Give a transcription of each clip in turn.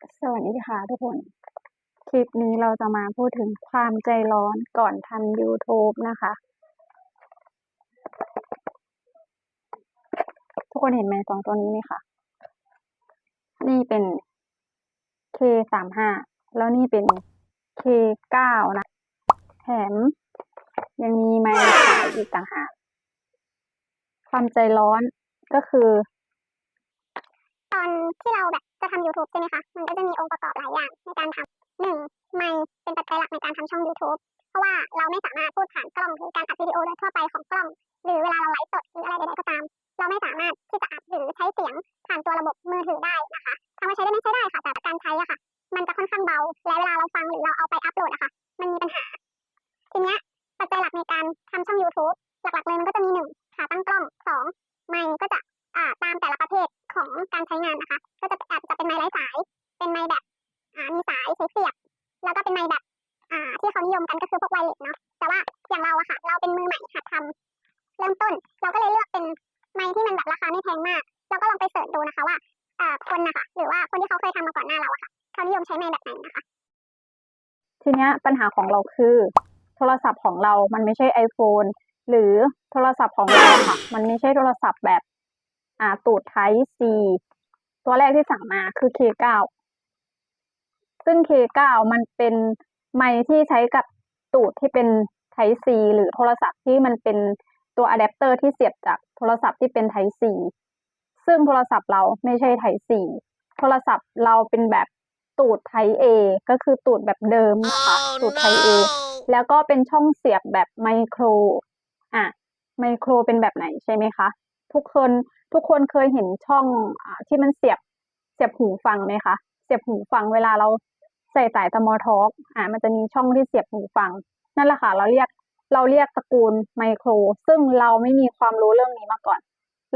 สวัสดีค่ะทุกคน คลิปนี้เราจะมาพูดถึงความใจร้อนก่อนทำ YouTube นะคะ ทุกคนเห็นไหมสองตัวนี้ไหมคะนี่เป็น K สามห้าแล้วนี่เป็น K เก้านะแถมยังมีไมค์ขายอีกต่างหากความใจร้อนก็คือ ตอนที่เราแบบ จะทำ YouTube ใช่ไหมคะ มันก็จะมีองค์ประกอบหลายอย่างในการทำหนึ่งไม่เป็นปัจจัยหลักในการทำช่อง YouTube เพราะว่าเราไม่สามารถพูดผ่านกล้องหรือการอัดวิดีโอโดยทั่วไปของกล้อง หรือเวลาเราไลฟ์สดหรืออะไรใดๆก็ตาม เราไม่สามารถที่จะอัดหรือใช้เสียง ไม้ไร้สาย เป็นไม้แบบมีสายใช้เสียบ แล้วก็เป็นไม้แบบที่เขานิยมกันก็คือพวกไวเลสเนาะ แต่ว่าอย่างเราอะค่ะ เราเป็นมือใหม่หัดทำเริ่มต้น เราก็เลยเลือกเป็นไม้ที่มันแบบราคาไม่แพงมาก เราก็ลองไปเสิร์ชดูนะคะว่าคนนะคะหรือว่าคนที่เขาเคยทำมาก่อนหน้าเราอะค่ะเขานิยมใช้ไม้แบบไหนนะคะ ทีเนี้ยปัญหาของเราคือ โทรศัพท์ของเรา มันไม่ใช่ iPhone หรือโทรศัพท์ของเราค่ะ มันไม่ใช่โทรศัพท์แบบอ่าตูด Type C ตัวแรกที่สั่งมาคือ K9 ซึ่ง K9 มันเป็นไมค์ที่ใช้กับตูดที่เป็น Type C หรือโทรศัพท์ที่มันเป็นตัวอะแดปเตอร์ที่เสียบจากโทรศัพท์ที่เป็น Type C ซึ่งโทรศัพท์เราไม่ใช่ Type C โทรศัพท์เราเป็นแบบตูด Type A ก็คือตูดแบบเดิมนะคะตูด Type A แล้วก็เป็นช่องเสียบแบบไมโคร อะ ไมโครเป็นแบบไหนใช่ไหมคะ ทุกคนทุกคนเคยเห็นช่องอที่มันเสียบเสียบหูฟังไหมคะ เสียบหูฟังเวลาเราใส่สายสมอทอกอ่ามันจะมีช่องที่เสียบหูฟัง นั่นแหละค่ะ เราเรียกเราเรียกตระกูลไมโคร ซึ่งเราไม่มีความรู้เรื่องนี้มาก่อน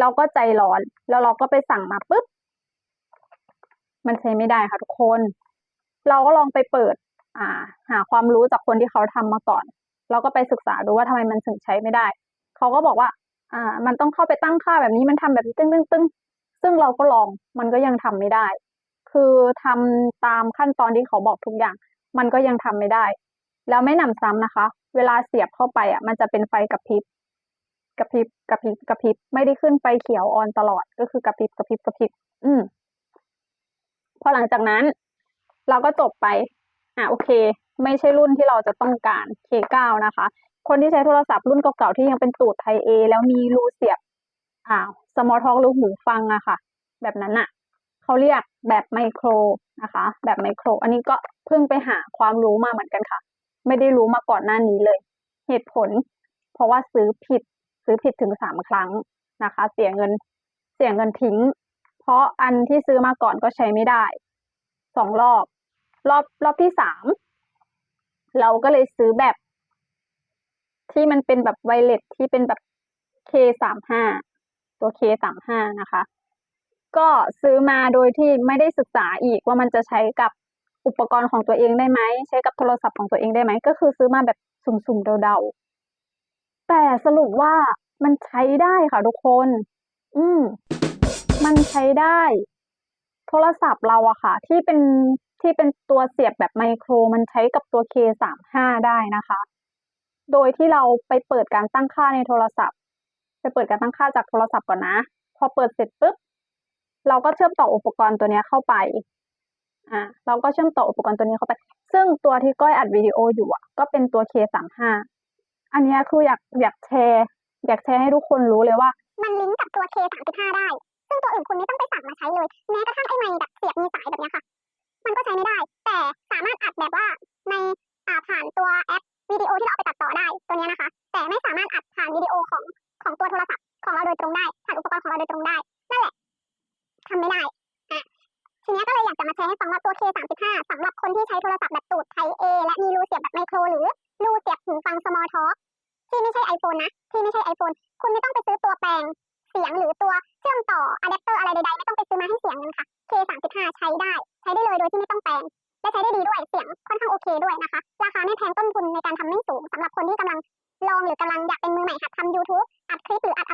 เราก็ใจร้อน แล้วเราก็ไปสั่งมาปุ๊บ มันใช้ไม่ได้ค่ะทุกคน เราก็ลองไปเปิด อ่า หาความรู้จากคนที่เขาทำมาก่อน เราก็ไปศึกษาดูว่าทำไมมันถึงใช้ไม่ได้ เขาก็บอกว่า อ่า มันต้องเข้าไปตั้งค่าแบบนี้มันทำแบบนี้ตึ้งตึ้งตึ้งซึ่งเราก็ลองมันก็ยังทำไม่ได้ คือทำตามขั้นตอนที่เขาบอกทุกอย่าง มันก็ยังทำไม่ได้ แล้วไม่หนำซ้ำนะคะ เวลาเสียบเข้าไปอะ มันจะเป็นไฟกระพริบกระพริบกระพริบกระพริบไม่ได้ขึ้นไฟเขียวออนตลอด ก็คือกระพริบกระพริบกระพริบอืมพอหลังจากนั้น เราก็จบไป อะโอเค ไม่ใช่รุ่นที่เราจะต้องการ K9 นะคะ คนที่ใช้โทรศัพท์รุ่นเก่าๆที่ยังเป็นตูดไทเอแล้วมีรูเสียบอ่าสมอลท็อกหรือหูฟังอะค่ะ แบบนั้นอะเขาเรียกแบบไมโครนะคะ แบบไมโคร อันนี้ก็เพิ่งไปหาความรู้มาเหมือนกันค่ะ ไม่ได้รู้มาก่อนหน้านี้เลย เหตุผล เพราะว่าซื้อผิดซื้อผิดถึงสามครั้งนะคะ เสียเงินเสียเงินทิ้ง เพราะอันที่ซื้อมาก่อนก็ใช้ไม่ได้สองรอบ รอบรอบที่สามเราก็เลยซื้อแบบ ที่มันเป็นแบบไวเลสที่เป็นแบบ K สามห้าตัว K สามห้านะคะ ก็ซื้อมาโดยที่ไม่ได้ศึกษาอีกว่ามันจะใช้กับอุปกรณ์ของตัวเองได้ไหม ใช้กับโทรศัพท์ของตัวเองได้ไหม ก็คือซื้อมาแบบสุ่มๆเดาๆ แต่สรุปว่ามันใช้ได้ค่ะทุกคน อืม มันใช้ได้ โทรศัพท์เราอะค่ะ ที่เป็นที่เป็นตัวเสียบแบบไมโคร มันใช้กับตัว K สามห้าได้นะคะ โดยที่เราไปเปิดการตั้งค่าในโทรศัพท์ ไปเปิดการตั้งค่าจากโทรศัพท์ก่อนนะ พอเปิดเสร็จปุ๊บ เราก็เชื่อมต่ออุปกรณ์ตัวนี้เข้าไป อ่า เราก็เชื่อมต่ออุปกรณ์ตัวนี้เข้าไป ซึ่งตัวที่ก้อยอัดวิดีโออยู่อะ ก็เป็นตัว K สามห้าอันนี้คืออยากอยากแชร์ อยากแชร์ให้ทุกคนรู้เลยว่า มันลิงก์กับตัว K 35 ได้ ซึ่งตัวอื่นคุณไม่ต้องไปสั่งมาใช้เลย แม้กระทั่งไอ้ไมค์แบบเสียบมีสายแบบนี้ค่ะ มันก็ใช้ไม่ได้ แต่สามารถอัดแบบว่าในอ่าผ่านตัวแอป วิดีโอที่เราเอาไปตัดต่อได้ตัวนี้นะคะ แต่ไม่สามารถอัดผ่านวิดีโอของของตัวโทรศัพท์ของเราโดยตรงได้ผ่านอุปกรณ์ของเราโดยตรงได้นั่นแหละทำไม่ได้อะทีนี้ก็เลยอยากจะมาแชร์ให้ฟังว่าตัว K 35 สำหรับคนที่ใช้โทรศัพท์แบบตูดไท A และมีรูเสียบแบบไมโครหรือรูเสียบหูฟัง small talk ที่ไม่ใช่ iPhone นะ ที่ไม่ใช่ iPhone คุณไม่ต้องไปซื้อตัวแปลงเสียงหรือตัวเชื่อมต่ออะแดปเตอร์อะไรใดๆ ไม่ต้องไปซื้อมาให้เสียงนึงค่ะ K 35 ใช้ได้ ใช้ได้เลยโดยที่ไม่ต้องแปลงและใช้ได้ดีด้วยเสียงค่อนข้างโอเคด้วยนะคะ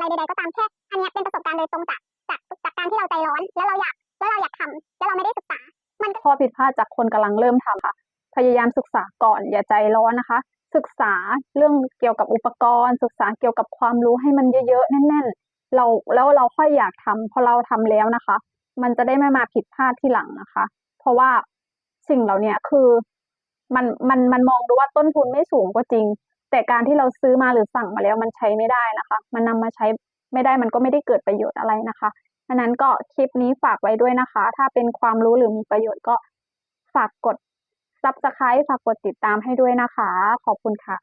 ใดๆก็ตามแค่อันนี้เป็นประสบการณ์โดยตรงจากจากจากการที่เราใจร้อน แล้วเราอยากแล้วเราอยากทำแล้วเราไม่ได้ศึกษา มันก็พอผิดพลาดจากคนกำลังเริ่มทำค่ะ พยายามศึกษาก่อนอย่าใจร้อนนะคะ ศึกษาเรื่องเกี่ยวกับอุปกรณ์ ศึกษาเกี่ยวกับความรู้ให้มันเยอะๆแน่น ๆ เราแล้วเราค่อยอยากทำพอเราทำแล้วนะคะ มันจะได้ไม่มาผิดพลาดที่หลังนะคะ เพราะว่าสิ่งเหล่านี้คือมันมันมันมองดูว่าต้นทุนไม่สูงก็จริง แต่การที่เราซื้อมาหรือสั่งมาแล้วมันใช้ไม่ได้นะคะ มันนำมาใช้ไม่ได้มันก็ไม่ได้เกิดประโยชน์อะไรนะคะดังนั้นก็คลิปนี้ฝากไว้ด้วยนะคะ ถ้าเป็นความรู้หรือมีประโยชน์ก็ฝากกด Subscribe ฝากกดติดตามให้ด้วยนะคะ ขอบคุณค่ะ